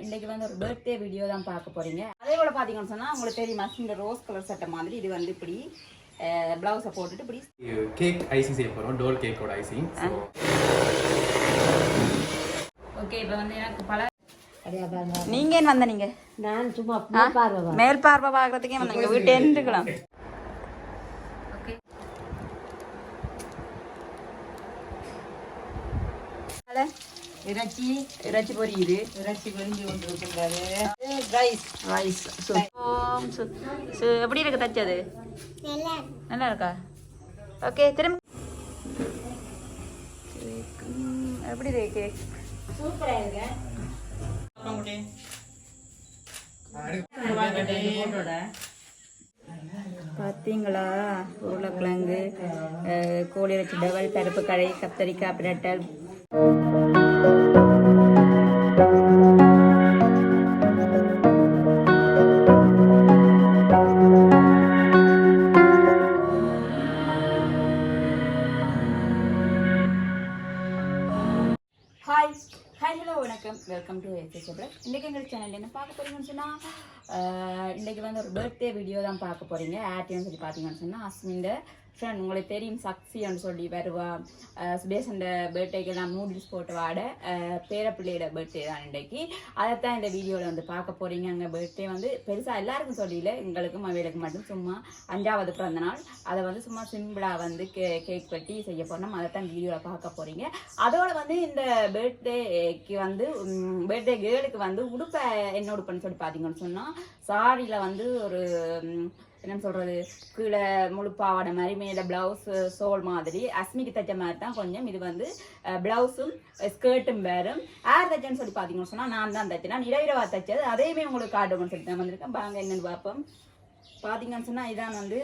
இன்னைக்கு வந்து ஒரு பர்த்டே வீடியோ தான் பார்க்க போறீங்க. அதே போல் பார்த்தீங்கன்னு சொன்னால் உங்களுக்கு தெரியுமா? இந்த ரோஸ் கலர் சட்டை மாதிரி இது வந்து இப்படி ப்ளவுஸை போட்டுட்டு இப்படி கேக் ஐசிங் செய்ய போகிறோம் டோல் கேக்கோட ஐசிங் ஓகே இப்போ வந்து எனக்கு பல நீங்க ஏன் வந்த நீங்க நான் சும்மா பார்வை மேல் பார்வை பார்க்கறதுக்கே வந்தீங்க வீட்டு இருந்துக்கலாம் ஓகே இறைச்சி இறைச்சி பொரியுது. இறைச்சி பொரிஞ்சு கொண்டு இருக்கின்றது ரைஸ் ரைஸ் எப்படி இருக்கு தச்சது நல்லா இருக்கா. ஓகே திரும்ப. எப்படி இருக்கு கேக் சூப்பராக இருக்கு. பார்த்தீங்களா உருளைக்கிழங்கு கோழி இறைச்சி டவல் பருப்பு கடை கத்தரிக்காய் பிரட்டல் ஹாய் ஹாய் ஹலோ வணக்கம் வெல்கம் டு எஸ்எஸ்எப்ளஸ் இன்றைக்கி எங்கள் சேனல் என்ன பார்க்க போறீங்கன்னு சொன்னால் இன்றைக்கி வந்து ஒரு பர்த்டே வீடியோ தான் பார்க்க போகிறீங்க ஆட்டின்னு சொல்லி பார்த்தீங்கன்னு சொன்னால் அஸ்மின் ஃப்ரெண்ட் உங்களுக்கு தெரியும் சக்சின்னு சொல்லி வருவா. அஹ் பர்த்டேக்கு நான் நூடுல்ஸ் போட்டு வாட. பேரப்பிள்ளையோட பர்த்டே தான் இன்றைக்கு. அதைத்தான் இந்த வீடியோவில் வந்து பார்க்க போகிறீங்க அங்கே பர்த்டே வந்து பெருசாக எல்லாருக்கும் சொல்லியில எங்களுக்கும் அவைகளுக்கு மட்டும் சும்மா அஞ்சாவது பிறந்த நாள் அதை வந்து சும்மா சிம்பிளாக வந்து கே கேக் வெட்டி செய்ய போனோம் அதை தான் வீடியோவில் பார்க்க போகிறீங்க அதோட வந்து இந்த பர்த்டேக்கு வந்து பர்த்டே கேர்ளுக்கு வந்து உடுப்பை என்ன உடுப்புன்னு சொல்லி பார்த்தீங்கன்னு சொன்னால் சாரியில் வந்து ஒரு என்னன்னு சொல்கிறது கீழே முழு பாவாடை மாதிரி மேலே ப்ளவுஸ் சோல் மாதிரி அஸ்மிக்கு தைச்ச மாதிரி தான் கொஞ்சம் இது வந்து ப்ளவுஸும் ஸ்கர்ட்டும் வேறும். யார் தைச்சேன்னு சொல்லி பார்த்தீங்கன்னு சொன்னால் நான் தான் தைச்சேன். நான் இரவிரவா தைச்சது. அதையுமே உங்களுக்கு காட்டுவோம்னு சொல்லி தான் வந்திருக்கேன். வாங்க என்னன்னு பார்ப்போம். பார்த்தீங்கன்னு சொன்னால் இதான் வந்து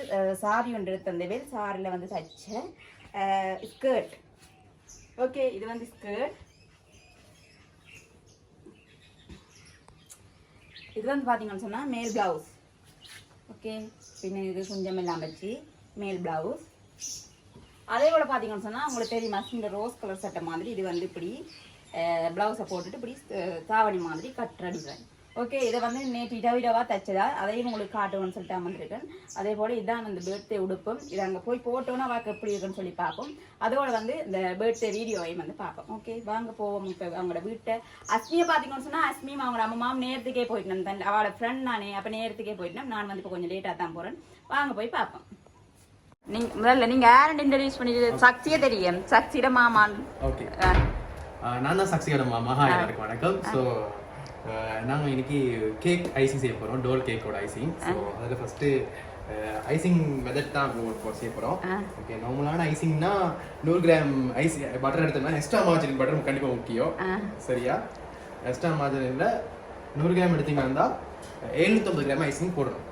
சாரி ஒன்று எடுத்து தந்தவே சாரியில் வந்து தைச்ச ஸ்கர்ட் ஓகே இது வந்து ஸ்கர்ட் இது வந்து பார்த்தீங்கன்னு சொன்னால் மேல் ப்ளவுஸ் ஓகே பின்ன இது கொஞ்சம் எல்லாம் வச்சு மேல் ப்ளவுஸ் அதே போல் பார்த்தீங்கன்னு சொன்னால் உங்களுக்கு தெரியுமா இந்த ரோஸ் கலர் சட்டை மாதிரி இது வந்து இப்படி ப்ளவுஸை போட்டுட்டு இப்படி அஹ், தாவணி மாதிரி கட்டுற டிசைன் ஓகே இதை வந்து நேற்று இடவிடவா தைச்சதா? அதையும் உங்களுக்கு காட்டுவோம்னு சொல்லிட்டு வந்திருக்கேன் அதே போல் இதான் அந்த பர்த்டே உடுப்பும். இது அங்கே போய் போட்டோன்னா வாக்கு எப்படி இருக்குன்னு சொல்லி பார்ப்போம். அதோட வந்து இந்த பர்த்டே வீடியோவையும் வந்து பார்ப்போம். ஓகே வாங்க போவோம். இப்போ அவங்களோட வீட்டை. அஸ்மியை பார்த்தீங்கன்னு சொன்னால் அஸ்மியும் அவங்களோட அம்மாவும் நேரத்துக்கே போயிட்டேன் தன் அவளோட ஃப்ரெண்ட் நானே அப்போ நேரத்துக்கே போயிட்டேன் நான் வந்து இப்போ கொஞ்சம் லேட்டாக தான் போகிறேன் வாங்க போய் பார்ப்போம். நீங்க முதல்ல நீங்க யாருன்னு இன்ட்ரடியூஸ் பண்ணிட்டு சக்தியே தெரியும். சக்தியோட மாமான். ஓகே நான் தான் சக்தியோட மாமா. எல்லாருக்கும் வணக்கம். ஸோ நாங்கள் இன்னைக்கு கேக் ஐசிங் செய்ய போகிறோம் டோல் கேக்கோட ஐசிங் ஸோ அதில் ஃபஸ்ட்டு ஐசிங் மெத்தட் தான் செய்ய போகிறோம் ஓகே நார்மலான ஐசிங்னா நூறு கிராம் ஐஸ் பட்டர் எடுத்தோம்னா எக்ஸ்ட்ரா மார்ஜரின் பட்டர் கண்டிப்பாக முக்கியம். சரியா? எக்ஸ்ட்ரா மார்ஜரினில் நூறு கிராம் எடுத்தீங்கன்னா இருந்தால் எழுநூற்றம்பது கிராம் ஐசிங் போடணும்.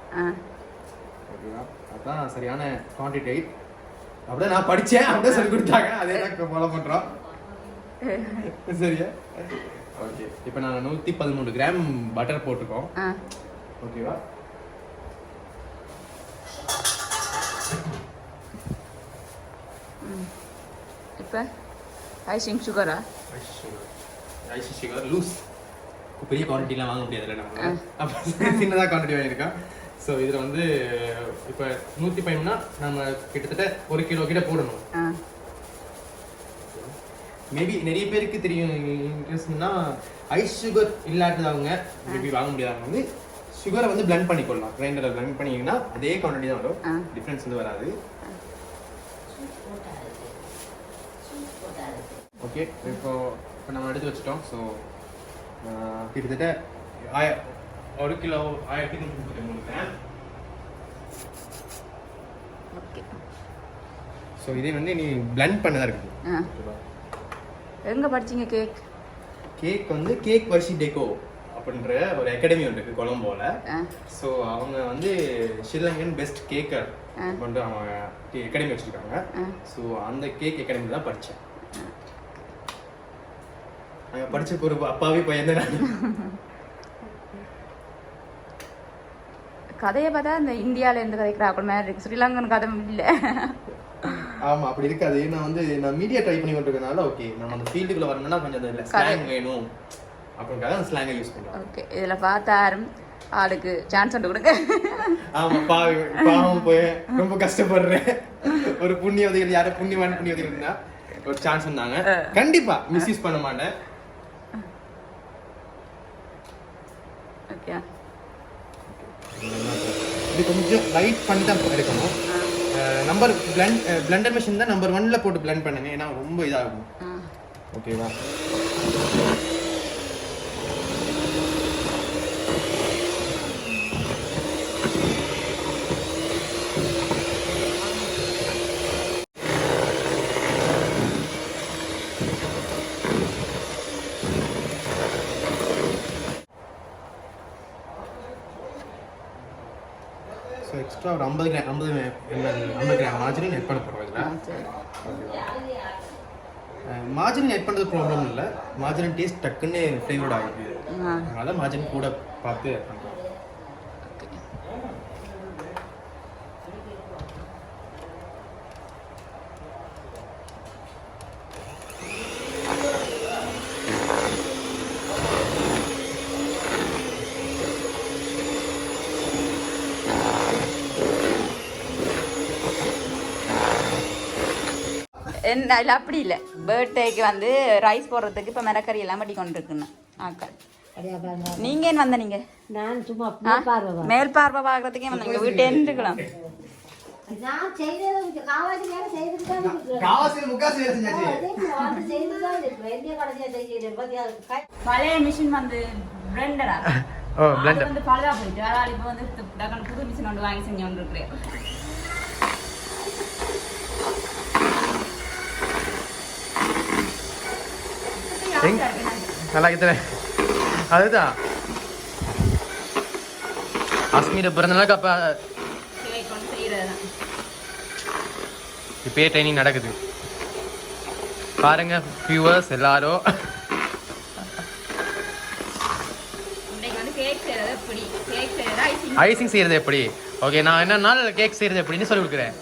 ஓகேவா அதான் சரியான குவான்டிட்டி அப்படியே நான் படித்தேன் அப்படியே சொல்லி கொடுத்தாங்க. அதே தான் ஃபாலோ பண்ணுறோம் சரியா? ஓகே இப்போ நான் நூற்றி பதிமூணு கிராம் பட்டர் போட்டிருக்கோம் ஓகேவா இப்போ ஐசிங் சுகரா ஐஸ் சுகர் லூஸ் பெரிய குவான்டிட்டிலாம் வாங்க முடியாதுல்ல நம்ம அப்போ சின்னதாக குவான்டிட்டி வாங்கியிருக்கோம். ஸோ இதில் வந்து இப்போ நூற்றி பதிமூணுனா நம்ம கிட்டத்தட்ட ஒரு கிலோ கிட்ட போடணும். மேபி நிறைய பேருக்கு தெரியும் இன்ட்ரெஸ்ட்னா ஐஸ் சுகர் இல்லாதவங்க மேபி வாங்க முடியாதவங்க வந்து சுகரை வந்து blend பண்ணிக்கொள்ளலாம். கிரைண்டரில் blend பண்ணிங்கன்னா அதே குவான்டிட்டி தான் வரும். டிஃப்ரென்ஸ் வந்து வராது. ஓகே இப்போ இப்போ நம்ம எடுத்து வச்சிட்டோம். ஸோ கிட்டத்தட்ட ஆய ஒரு கிலோ ஆயிரத்தி நூற்றி முப்பத்தி மூணு கிராம் ஸோ இதே வந்து நீ blend பண்ணதா இருக்குது எங்கே படிச்சீங்க கேக் கேக் வந்து கேக் வர்ஷி டெக்கோ அப்படின்ற ஒரு அகாடமி ஒன்று இருக்கு கொலம்போல. ஸோ அவங்க வந்து ஸ்ரீலங்கன் பெஸ்ட் கேக்கர். வந்து அவங்க அகாடமி வச்சிருக்காங்க. ஸோ அந்த கேக் அகாடமி தான் படித்தேன் அங்கே படிச்ச ஒரு அப்பாவே பையன் தான் கதையை பார்த்தா இந்த இந்தியாவில் இருந்து கதைக்கிறார்கள் மாதிரி இருக்கு? ஸ்ரீலங்கன் கதை இல்லை. ஆமா அப்படி இருக்காது. நான் வந்து நான் மீடியா ட்ரை பண்ணி கொண்டிருக்கனால ஓகே நம்ம அந்த ஃபீல்டுக்குள்ள வரணும்னா கொஞ்சம் அந்த ஸ்லாங் வேணும். அப்படிங்கிறத அந்த ஸ்லாங்கை யூஸ் பண்ணுறோம் ஓகே இதில் பார்த்தாரும் ஆளுக்கு சான்ஸ் ஒன்று கொடுங்க. ஆமா பாவி பாவம் போய் ரொம்ப கஷ்டப்படுறேன். ஒரு புண்ணியவதிகள் யாரும் புண்ணியவான புண்ணியவதிகள் இருந்தா ஒரு சான்ஸ் இருந்தாங்க. கண்டிப்பா மிஸ்யூஸ் பண்ண மாட்டேன். ஓகே இது கொஞ்சம் லைட் பண்ணி தான் எடுக்கணும். நம்பர் பிளண்ட் பிளண்டர் மிஷின் தான் நம்பர் ஒன்ல போட்டு பிளண்ட் பண்ணுங்க ஏன்னா ரொம்ப இதாகும். ஓகேவா ஸோ எக்ஸ்ட்ரா ஒரு ஐம்பது ஐம்பது மார்ஜரின் நெட் பண்ண சரி மார்ஜரின் நெட் பண்ணுறது ப்ராப்ளம் இல்லை. மார்ஜரின் டேஸ்ட் டக்குன்னு ஃப்ளேவர்ட் ஆகிடுது அதனால மார்ஜரின் கூட பார்த்து add என்ன இல்லை அப்படி இல்லை. பர்த்டேக்கு வந்து ரைஸ் போடுறதுக்கு இப்போ மிளக்கறி எல்லாம் பட்டி கொண்டு இருக்குன்னு ஆக்கள் அப்படியா பாருங்க நீங்க ஏன் வந்த நீங்க? நான் சும்மா மேல் பார்வை பார்க்கறதுக்கே வந்தீங்க வீட்டே கை பழைய மிஷின் வந்து பிளெண்டரா ஓ வந்து பழுதா போயிட்டு அதனால இப்போ வந்து டக்குனு புது மிஷின் ஒன்று வாங்கி செஞ்சு கொண்டு இருக்கிறேன். நல்லா இருக்குது அதுதான் அஸ்மியோட பிறந்தநாளுக்கு அப்போ இப்பயே ட்ரைனிங் நடக்குது. பாருங்க வியூவர்ஸ் எல்லாரும். ஐசிங் செய்யறது எப்படி? ஓகே நான் என்ன நாள் கேக் செய்யறது எப்படின்னு சொல்லி கொடுக்குறேன்.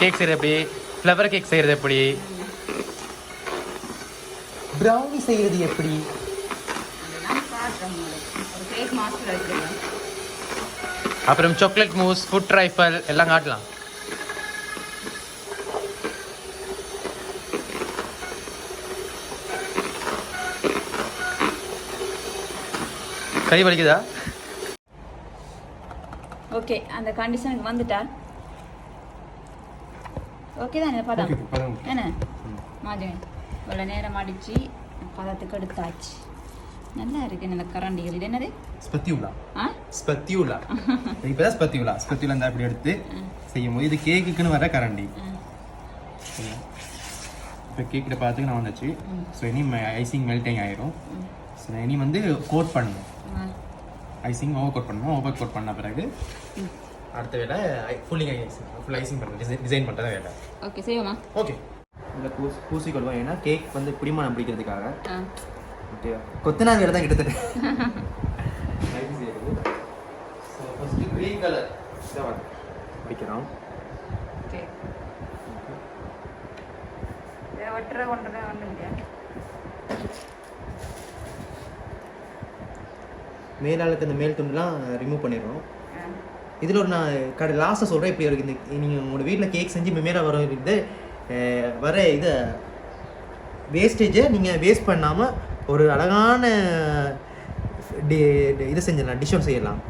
கேக் செய்யறது எப்படி? ஃப்ளவர் கேக் செய்யறது எப்படி? ப்ரௌனி செய்யறது எப்படி? அப்புறம் சாக்லேட் மூஸ் ஃபுட் ரைஃபல் எல்லாம் காட்டலாம். கை வலிக்குதா? ஓகே அந்த கண்டிஷனுக்கு வந்துட்டா. ஓகே தானே பதம்? என்ன? மாதிரி இவ்வளோ நேரம் அடிச்சு பதத்துக்கு எடுத்தாச்சு. நல்லா இருக்கு நல்ல கரண்டிகள். இது என்னது? ஸ்பத்தியுலா ஆ? ஸ்பத்தியுலா இப்பதான் ஸ்பத்தியுலா ஸ்பத்தியுலா இந்த அப்படி எடுத்து செய்யும் போது இது கேக்குக்குன்னு வர கரண்டி. இப்போ கேக்கிட்ட பார்த்துக்கு நான் வந்துச்சு. ஸோ இனி ஐசிங் மெல்டிங் ஆயிரும். ஸோ இனி வந்து கோட் பண்ணணும். ஐசிங் ஓவர் கோட் பண்ணணும். ஓவர் கோட் பண்ண பிறகு அடுத்த வேலை ஃபுல்லிங் ஐசிங் ஃபுல் ஐசிங் பண்ணுறது டிசைன் பண்ணுறது வேலை. ஓகே செய்வோமா? ஓகே இந்த பூசி பூசி கொள்வோம். ஏன்னா கேக் வந்து பிடிமானம் பிடிக்கிறதுக்காக. ஓகே கொத்தனார் வேலை தான் கிட்டத்தட்ட. ஸோ ஃபஸ்ட்டு க்ரீன் கலர் இதான் பிடிக்கிறோம். ஓகே ஒட்டுற ஒன்றும் இல்லையா மேலாளுக்கு அந்த மேல் துண்டுலாம் ரிமூவ் பண்ணிடுறோம். இதில் ஒரு நான் கடை லாஸ்ட்டாக சொல்கிறேன் இப்படி இருக்கு. இந்த நீங்கள் உங்களோட வீட்டில் கேக் செஞ்சு மேலே வர இது வர இதை வேஸ்டேஜை நீங்கள் வேஸ்ட் பண்ணாமல் ஒரு அழகான டி இது செஞ்சிடலாம் டிஷ் ஒன்று செய்யலாம்.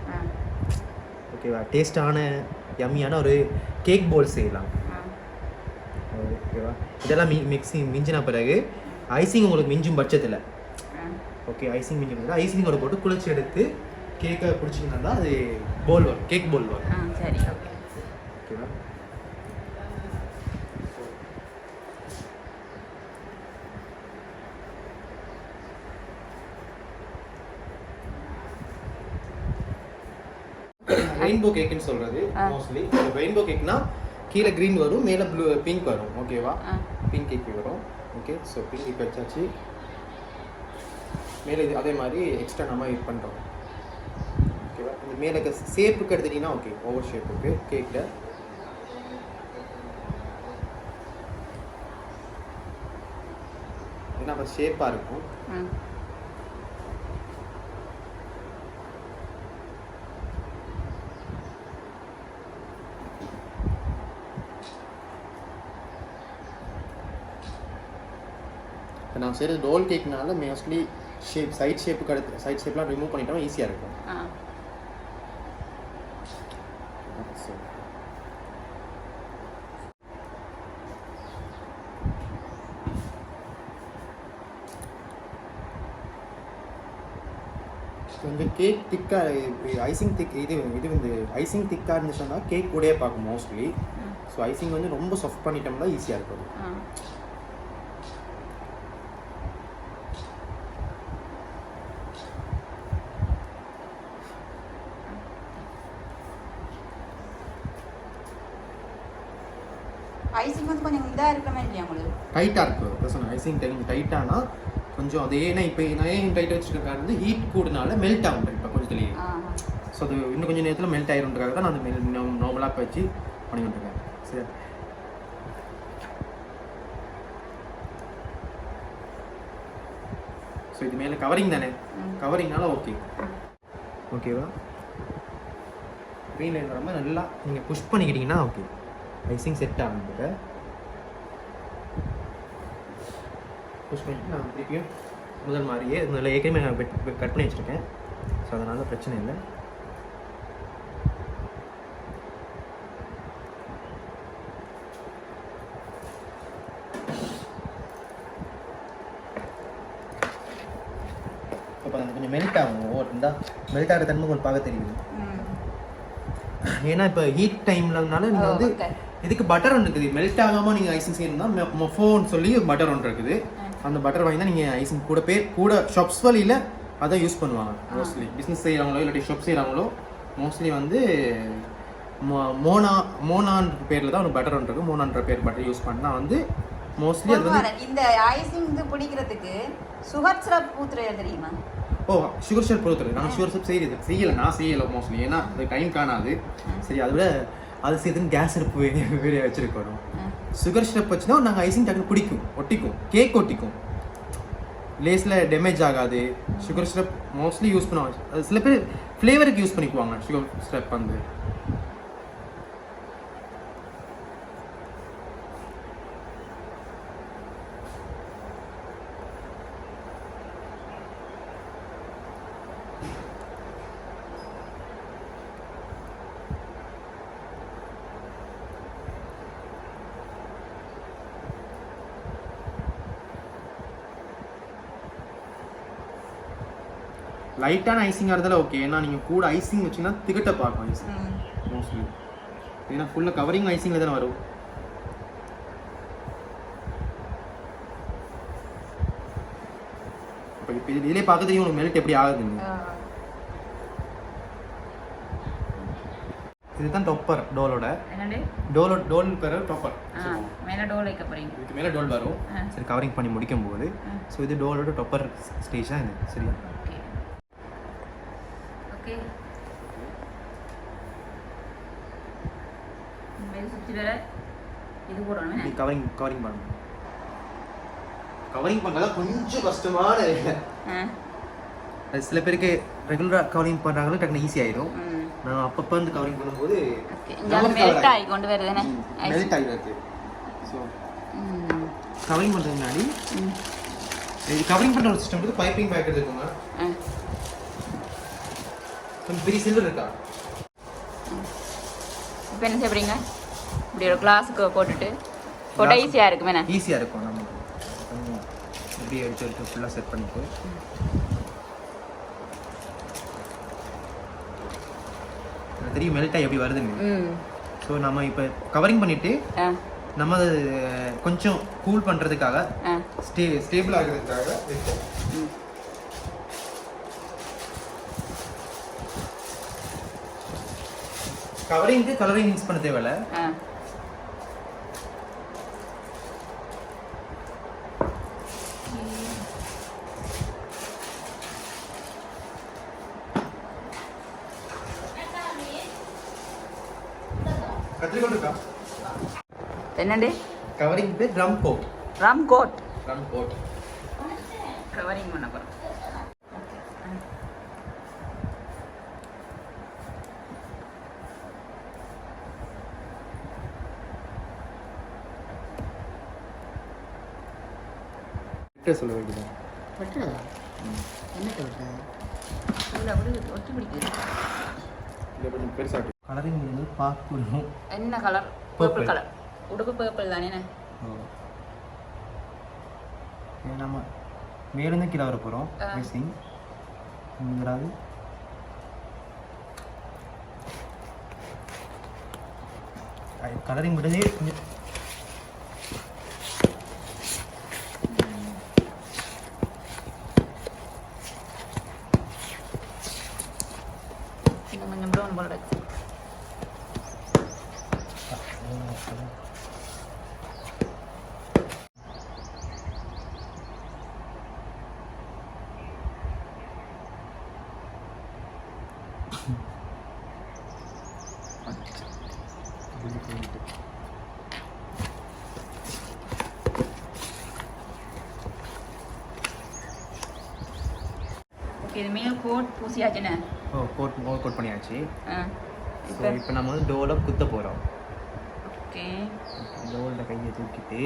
ஓகேவா டேஸ்டான யம்மியான ஒரு கேக் போல் செய்யலாம். ஓகேவா இதெல்லாம் மி மிக்ஸிங் மிஞ்சின பிறகு ஐசிங் உங்களுக்கு மிஞ்சும் பட்சத்தில். ஓகே ஐசிங் மிஞ்சும் ஐசிங்கோட போட்டு குளிச்சு எடுத்து கேக்கை பிடிச்சிங்கன்னா தான் அது போல் வரும் கேக் போல் வரும் ஆ சரி ஓகே ஓகேவா ரெயின்போ கேக்குன்னு சொல்றது. மோஸ்ட்லி ரெயின்போ கேக்னா கீழே க்ரீன் வரும் மேலே ப்ளூ பிங்க் வரும். ஓகேவா பிங்க் கேக் வரும். ஓகே ஸோ பிங்க் கேக் வச்சாச்சு. மேலே இது அதே மாதிரி எக்ஸ்ட்ரா நம்ம இது பண்ணுறோம் இந்த மேலே இருக்க ஷேப்புக்கு எடுத்துட்டீங்கன்னா ஓகே ஓவர் ஷேப்புக்கு கேக்கில் ஏன்னா அப்போ ஷேப்பாக இருக்கும். இப்போ நான் செய்கிறது ரோல் கேக்னால மோஸ்ட்லி ஷேப் சைட் ஷேப்புக்கு அடுத்து சைட் ஷேப்லாம் ரிமூவ் பண்ணிட்டோம் ஈஸியாக இருக்கும். So, கொஞ்சம் கேக் திக்காக ஐசிங் திக் இது இது வந்து ஐசிங் திக்காக இருந்துச்சுன்னா கேக் கூடயே பார்க்கும் மோஸ்ட்லி. ஸோ ஐசிங் வந்து ரொம்ப சாஃப்ட் பண்ணிட்டோம்னா ஈஸியாக இருக்கும் ஆ ஐசிங் வந்து கொஞ்சம் இதாக இருக்கிற மாதிரி இல்லையா உங்களுக்கு டைட்டாக இருக்கும் ஐசிங் டைம் டைட்டானா கொஞ்சம் அது ஏன்னா இப்போ நான் ஏன் டைட் வச்சுருக்க வந்து ஹீட் கூடனால மெல்ட் ஆகும் இப்போ கொஞ்சத்துலேயே ஆ ஸோ அது இன்னும் கொஞ்சம் நேரத்தில் மெல்ட் ஆயிருன்றதுக்காக தான் நான் அந்த மெல் நார்மலாக வச்சு பண்ணிக்கிட்டு இருக்கேன். சரி. ஸோ இது மேலே கவரிங் தானே. கவரிங்னால ஓகே ஓகேவா க்ரீன் லைன் ரொம்ப நல்லா நீங்கள் புஷ் பண்ணிக்கிட்டீங்கன்னா ஓகே ஐசிங் செட் ஆகும் இப்போ புஷ் பண்ணிட்டு நான் திருப்பியும் முதல் மாதிரியே முதல்ல ஏற்கனவே நான் கட் பண்ணி வச்சுருக்கேன். ஸோ அதனால் பிரச்சனை இல்லை. கொஞ்சம் மெல்ட் ஆகும். ஓவர் இருந்தால் மெல்ட் ஆகிற தன்மை உங்களுக்கு பார்க்க தெரியுது. ம். ஏன்னா இப்போ ஹீட் டைம்லனால நீங்கள் வந்து. இதுக்கு பட்டர் ஒன்று இருக்குது. மெல்ட் ஆகாமல் நீங்கள் ஐசிங் செய்யணும்னா மொஃபோன்னு சொல்லி பட்டர் ஒன்று இருக்குது. அந்த பட்டர் வாங்கி தான் நீங்கள் ஐசிங் கூட பேர் கூட ஷாப்ஸ் வழியில் அதை யூஸ் பண்ணுவாங்க. மோஸ்ட்லி பிஸ்னஸ் செய்கிறவங்களோ இல்லாட்டி ஷாப் செய்கிறவங்களோ மோஸ்ட்லி வந்து மோ- மோனா மோனான்ற பேரில் தான் ஒரு பட்டர் ஒன்று இருக்குது மோனான்ற பேர் பட்டர் யூஸ் பண்ணால் வந்து மோஸ்ட்லி அது வந்து இந்த ஐசிங் இது பிடிக்கிறதுக்கு சுகர் சிரப் ஊத்துறது தெரியுமா? ஓ சுகர் ஷேப் பொறுத்தது நாங்கள் சுகர் ஷேப் செய்யறது செய்யலை. நான் செய்யலை மோஸ்ட்லி ஏன்னா அது டைம் காணாது. சரி அதை விட அது செய்யறதுன்னு கேஸ் அடுப்பு வெளியே வச்சிருக்கணும். சுகர் ஸ்டெப் வச்சுன்னா நாங்கள் ஐசிங் டக்குனு பிடிக்கும் ஒட்டிக்கும் கேக் ஒட்டிக்கும். லேஸில் டேமேஜ் ஆகாது. சுகர் ஸ்டெப் மோஸ்ட்லி யூஸ் பண்ணுவாங்க. சில பேர் ஃப்ளேவருக்கு யூஸ் பண்ணிக்குவாங்க சுகர் ஸ்டெப் வந்து. லைட்டான ஐசிங்காக இருந்தாலும் ஓகே ஏன்னா நீங்கள் கூட ஐசிங் வச்சிங்கன்னா திகட்ட பார்க்கும் ஐசிங். மோஸ்ட்லி ஏன்னா ஃபுல்லாக கவரிங் ஐசிங்கில் தானே வரும். இப்போ இப்போ இதிலே பார்க்க தெரியும் உங்களுக்கு மெல்ட் எப்படி ஆகுதுன்னு. ஆ. இதுதான் டொப்பர் டோலோட டோலோ டோல் பேர் டொப்பர் மேலே டோல் வைக்க போறீங்க. இதுக்கு மேலே டோல் வரும். சரி கவரிங் பண்ணி முடிக்கும் போது. ஸோ இது டோலோட டொப்பர் ஸ்டேஜ் தான் இது. சரியா ஓகே ஓகே இது சுற்றி வர இது போடணும் இப்படி கவரிங் கவரிங் பண்ணணும். கவரிங் பண்ணுறதா கொஞ்சம் கஷ்டமான அது சில பேருக்கு ரெகுலராக கவரிங் பண்ணுறாங்களும் டக்குனு ஈஸி ஆயிடும். நான் அப்பப்போ வந்து கவரிங் பண்ணும்போது மெல்ட் ஆகி கொண்டு வருதுண்ணே மெல்ட் ஆகிடுது ஸோ கவரிங் பண்ணுறதுக்கு முன்னாடி இது கவரிங் பண்ணுற ஒரு சிஸ்டம் வந்து பைப்பிங் பேக் ஆ. கொஞ்சம் பெரிய சில்லர் இருக்கா? இப்போ என்ன செய்யப்படுறீங்க இப்படி ஒரு கிளாஸுக்கு போட்டுட்டு போட்டால் ஈஸியாக இருக்கும் வேணா ஈஸியாக இருக்கும் நம்ம கொஞ்சம் இப்படி எடுத்து எடுத்து ஃபுல்லாக செட் பண்ணிட்டு தெரியும் மெல்ட் ஆகி எப்படி வருதுன்னு. ஸோ நம்ம இப்போ கவரிங் பண்ணிவிட்டு ஆ. நம்ம கொஞ்சம் கூல் பண்ணுறதுக்காக ஸ்டே ஸ்டேபிள் ஆகிறதுக்காக கவரிங்க்கு கலரிங் மிக்ஸ் பண்ண தேவையில்ல. பேர் crumb coat crumb coat crumb coat covering பண்ண போகிறோம் கிட்ட சொல்ல வேண்டியது வெட்டுறதா? என்னத்தை வெட்டுறது? இல்லை அப்படி ஒட்டி பிடிக்குது இல்லை கொஞ்சம் பெருசாக கலரிங் வந்து பார்க்கணும். என்ன கலர். பர்பிள் கலர் உடுப்பு பர்பிள் தானே நம்ம மேலேருந்து கீழே வர போகிறோம். மிக்சிங் இங்கிறாது. கலரிங் விடுதே கொஞ்சம் இன்னும் கொஞ்சம் ப்ரௌன் போல இருக்கு ஓகே இது மேல் கோட் பூசியாச்சுண்ணே ஓ கோட் கோட் பண்ணியாச்சு. ஸோ இப்போ இப்போ நம்ம வந்து டோலை குத்த போகிறோம் ஓகே. டோலில் கையை தூக்கிட்டு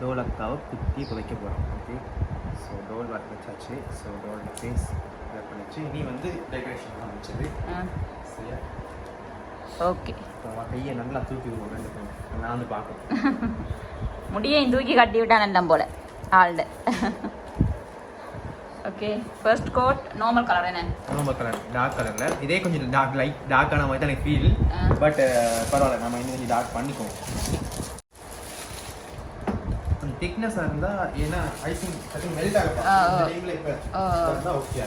டோலக்காவை குத்தி இப்போ வைக்க போகிறோம் ஓகே ஸோ டோல் வர வச்சாச்சு. ஸோ டோலில் ஃபேஸ் இதை பண்ணிச்சு இனி வந்து டெக்கரேஷன் ஆரம்பிச்சது சரியா? ஓகே. அவன் கையை நல்லா தூக்கி விடுவோம் ரெண்டு பேரும். நான் வந்து பார்க்கணும். முடியையும் தூக்கி கட்டி விட்டான் எல்லாம் போல. ஆள்ட. Okay first coat normal colour என்ன? ரொம்ப கலர் டார்க் கலரில் இதே கொஞ்சம் டார்க் லைட் டார்க்கான மாதிரி தான் எனக்கு ஃபீல். பட் பரவாயில்ல நம்ம இன்னும் கொஞ்சம் டார்க் பண்ணிக்குவோம். திக்னஸாக இருந்தால் ஏன்னா ஐசிங் ஐசிங் மெல்ட் ஆகும் ஓகே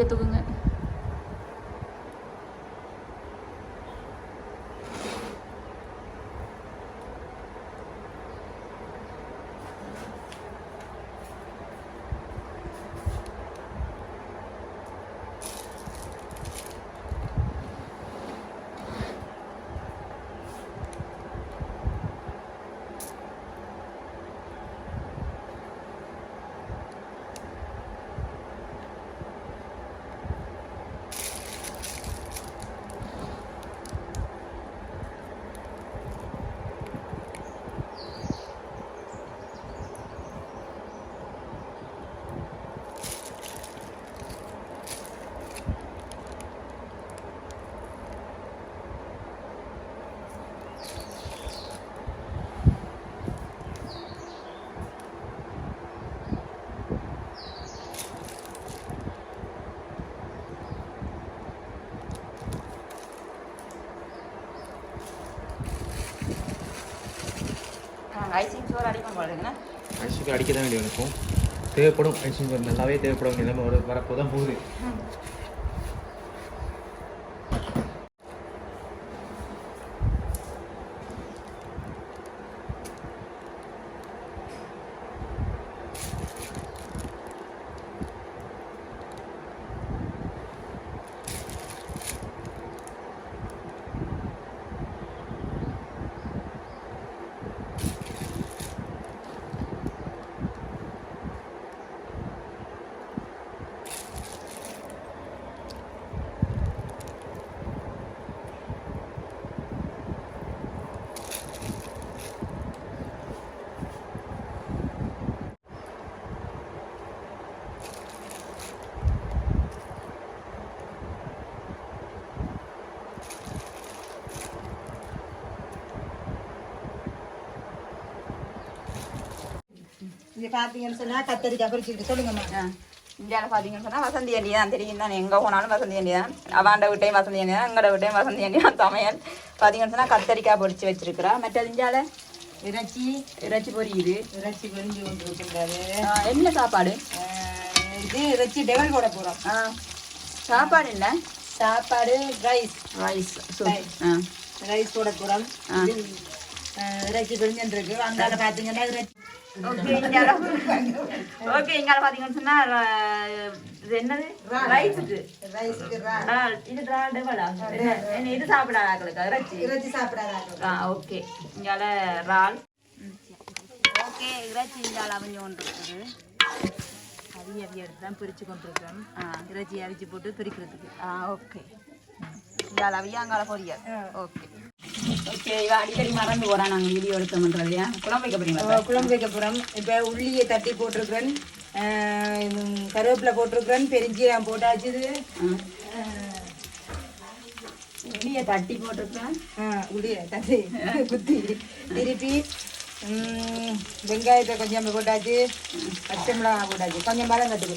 அந்த ஐசிங் சோறு போடுறதுங்கண்ணா ஐசிங் அடிக்க தான் வேண்டிய இருக்கும். தேவைப்படும். ஐசிங் நல்லாவே தேவைப்படும். நிலைமை வர வரப்போ தான் போகுது பார்த்தீங்கன்னு சொன்னா கத்தரிக்காய் குறிச்சிக்கிட்டு சொல்லுங்கம்மா. இந்தியாவில் பார்த்தீங்கன்னு சொன்னால் வசந்தி அண்டி தான் தெரியும் தான். எங்கே போனாலும் வசந்தி அண்டி தான் அவாண்ட வீட்டையும் வசந்தி அண்டி தான் எங்களோட வீட்டையும் வசந்தி அண்டி தான் சமையல். பார்த்தீங்கன்னு சொன்னால் கத்தரிக்காய் பொரிச்சு வச்சிருக்கிறா. மற்றது இந்தியாவில் இறைச்சி. இறைச்சி பொரியுது. இறைச்சி பொரிஞ்சு கொண்டு இருக்கின்றாரு ஆ, என்ன சாப்பாடு? இது இறைச்சி டெவல் போட போகிறோம் ஆ சாப்பாடு என்ன? சாப்பாடு ரைஸ் ரைஸ் ரைஸ் போட போகிறோம் இறைச்சி பிரிஞ்சுருக்கு அங்கால பார்த்தீங்கன்னா இறைச்சி ஓகே இங்க ஓகே இங்க பாத்தீங்கன்னு சொன்னா இது என்னது? ரைஸுக்கு இது டெவலா என்ன இது சாப்பிடாதாக்களுக்கு இறைச்சி. இறைச்சி சாப்பிடாதாங்க ஆ ஓகே இங்கால இறால். ஓகே இறைச்சி இங்கால கொண்டு இருக்குது அவிய அவிய எடுத்து தான் பிரித்து கொண்டிருக்கோம் ஆ இறைச்சி போட்டு பிரிக்கிறதுக்கு. ஆ ஓகே இங்கால அவிய அங்கால பொரியல். ஓகே ஓகே இவ அடிக்கடி மறந்து போறான் நாங்கள் வீடியோ எடுத்தோம்ன்றது. இல்லையா குழம்பு வைக்க போறீங்களா அஹ், குழம்பு வைக்க போகிறோம் இப்போ உள்ளியை தட்டி போட்டிருக்கிறேன். கருவேப்பிலை போட்டிருக்கிறேன். பெருஞ்சீரகம் போட்டாச்சு. வெளியே தட்டி போட்டிருக்கேன் அஹ், உள்ளியை தட்டி குத்தி திருப்பி வெங்காயத்தை கொஞ்சம் போட்டாச்சு. பச்சை மிளகாய் போட்டாச்சு. கொஞ்சம் மரம் கட்டுது.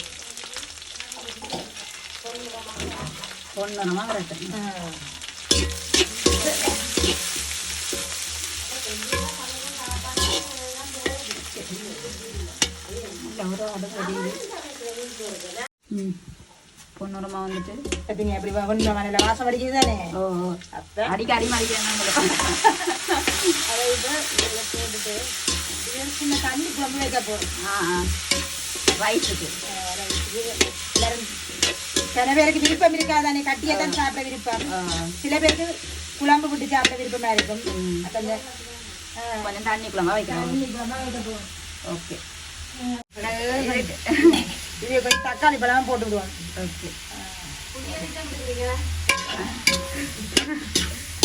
பொண்ணனமா வரட்டும் அஹ். ம். பொண்ணுரமா வந்துட்டு. பார்த்தீங்க அப்படி ஒன்றும் மனையில் வாசம் அடிக்குது தானே? ஓ ஓ. அடிக்க அடி மடிக்கிறேன் அதை போட்டுட்டு சின்ன தண்ணி குழம்பு வைக்க போகிறோம் ஆ ஆ. ரைஸுக்கு. எல்லாரும் சில பேருக்கு விருப்பம் இருக்காதானே கட்டியை தான் சாப்பிட விருப்பம். சில பேருக்கு குழம்பு விட்டு சாப்பிட விருப்பமா இருக்கும். அப்ப கொஞ்சம் தண்ணி குழம்பா வைக்கணும். தண்ணி குழம்பா வைக்க போறோம். ஓகே. இது தக்காளி பழம் போட்டு விடுவோம். ஓகே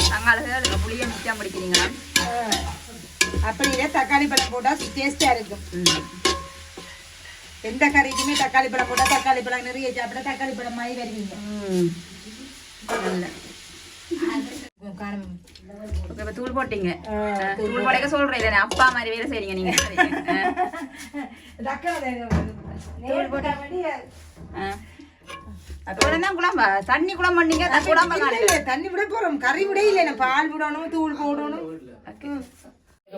தங்காளுக்கு புளியை மிச்சம் பிடிக்கிறீங்களா அப்படியே தக்காளி பழம் போட்டா டேஸ்டா இருக்கும் எந்த கறிக்குமே தக்காளி பழம் போட்டா தக்காளி பழம் நிறைய சாப்பிட தக்காளி பழம் மாதிரி வருவீங்க நல்ல. தூள் போட்டீங்க. தூள் போடைக்க சொல்கிறேன் இல்லை அப்பா மாதிரி வேலை செய்றீங்க தூள் போட்டா. குழம்பா? தண்ணி குழம்பு பண்ணீங்க? குழம்பு தண்ணி விட போறோம். கறி விட இல்ல. நான் பால் விடணும் தூள் போடணும்.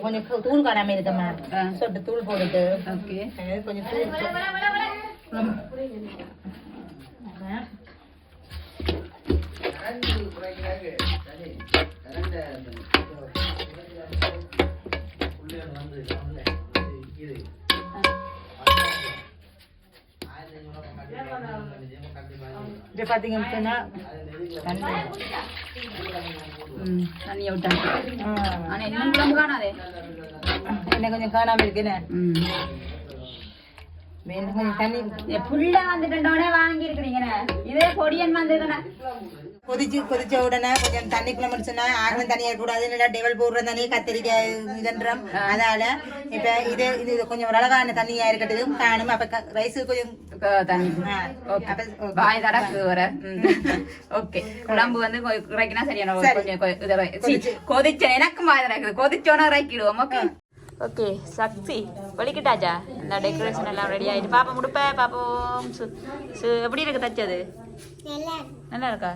கொஞ்சம் தூள் காணாம இருக்கமா சொட்டு தூள் போட்டுட்டு. கொஞ்சம் தூள். இது தண்ணி ம் தண்ணியை விட்டாச்சு ஆ. ஆனால் இன்னும் குழம்பு காணாதே. என்ன கொஞ்சம் காணாம இருக்குன்னு? ம். வேணும் கொஞ்சம் தண்ணி புள்ள வந்துட்டோடனே வாங்கி இருக்கிறீங்கண்ணே இதே பொடியன் வந்ததுண்ணே. கொதிச்சு கொதிச்ச உடனே கொஞ்சம் தண்ணிக்குள்ள முடிச்சுன்னா ஆகணும் தனியா கூடாது இல்லைன்னா டெவல் போடுற தண்ணி கத்திரிக்காய் இதன்றோம். அதனால இப்ப இது இது கொஞ்சம் ஒரு அழகான தண்ணியா இருக்கட்டும். காணும். அப்ப ரைஸ் கொஞ்சம் தண்ணி. வாய் தடக்கு வர ஓகே. குழம்பு வந்து குறைக்கினா சரியான. கொஞ்சம் கொதிச்ச எனக்கும் வாய் தடக்குது கொதிச்சோன்னா இறக்கிடுவோம். ஓகே? ஓகே. சக்தி வலிக்கிட்டாச்சா இந்த டெக்கரேஷன் எல்லாம் ரெடி ஆயிட்டு. பாப்பா முடுப்ப? பாப்போம். சு சு எப்படி இருக்கு தச்சது? நல்லா இருக்கா?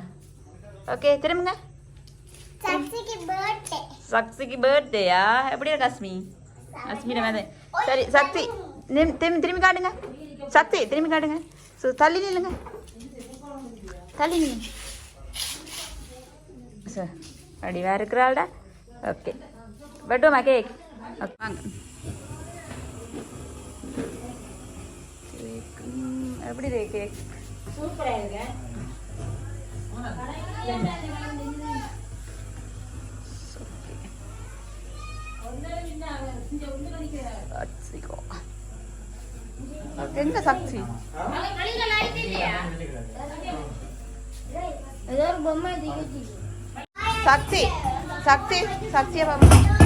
ஓகே திரும்புங்க. சக்திக்கு பர்த்டேயா எப்படி இருக்கு அஸ்மி அஸ்மி மேலே சரி சக்தி திரும்பி திரும்பி காட்டுங்க. சக்தி திரும்பி காட்டுங்க. சு தள்ளி நில்லுங்க. தள்ளி நில்லுங்க சார் அடிவா இருக்கிறாள்டா. ஓகே. வெட்டுவோமா கேக் ஓகே, வாங்க. எப்படி இருக்கு கேக் சூப்பரா இருக்கு எங்க சக்தி. சக்தி சக்தி சக்தியை பாப்பா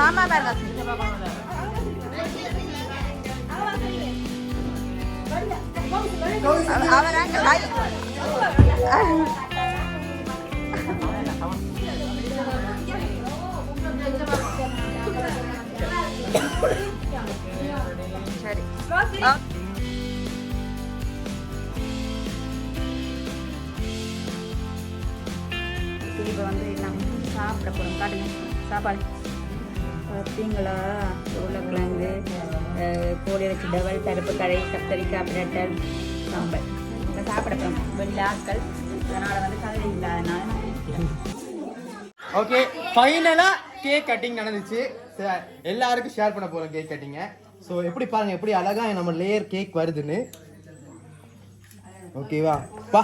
மாமா பாருங்க அவ- அவர் அங்க கை சரி. ஆ. இப்போ வந்து நம்ம சாப்பிட போகிறோம் காட்டுங்க சாப்பாடு. பார்த்தீங்களா உருளைக்கிழங்கு கோழி வச்சு டவல் பருப்பு கடை கத்தரிக்காய் பிரட்டல் சாம்பல் இப்போ சாப்பிடப்போம் வெள்ளாக்கள் அதனால் வந்து கதை இல்லாதனால ஓகே ஃபைனலாக கேக் கட்டிங் நடந்துச்சு. எல்லாருக்கும் ஷேர் பண்ண போகிறோம் கேக் கட்டிங்கை ஸோ எப்படி பாருங்கள் எப்படி அழகாக நம்ம லேயர் கேக் வருதுன்னு. ஓகேவா பா.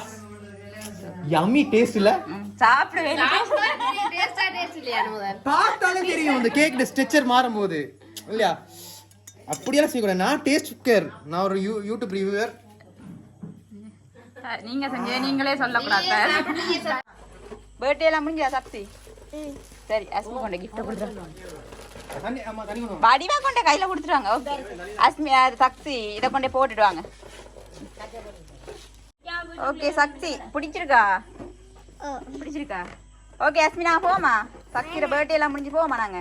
யம்மி டேஸ்ட் இல்ல? சாப்பிடுவேன் பார்த்தாலே தெரியும் இந்த கேக் ஸ்ட்ரெச்சர் மாறும்போது. இல்லையா? அப்படியெல்லாம் செய்யக்கூடாது. நான் டேஸ்ட் குக்கர் நான் ஒரு யூ யூடியூப் ரிவ்யூவர் நீங்க செஞ்ச நீங்களே சொல்லக்கூடாது பர்த்டே எல்லாம் முடிஞ்சா சக்தி? சரி அஸ்மி கொண்ட கிஃப்ட் வா. வடிவா கொண்ட கையில கொடுத்துருவாங்க ஓகே. அஸ்மி சக்தி இதை கொண்டே போட்டுடுவாங்க ஓகே சக்தி. பிடிச்சிருக்கா? பிடிச்சிருக்கா? ஓகே அஸ்மி நாங்க போமா சக்தியோட பர்த்டே எல்லாம் முடிஞ்சு போமா நாங்க?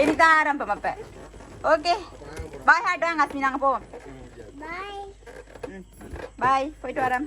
இனிதான் ஆரம்பம் அப்ப. ஓகே. பாய் ஹாட் வாங்க அஸ்மி நாங்க போவோம். பாய் போயிட்டு வரேன்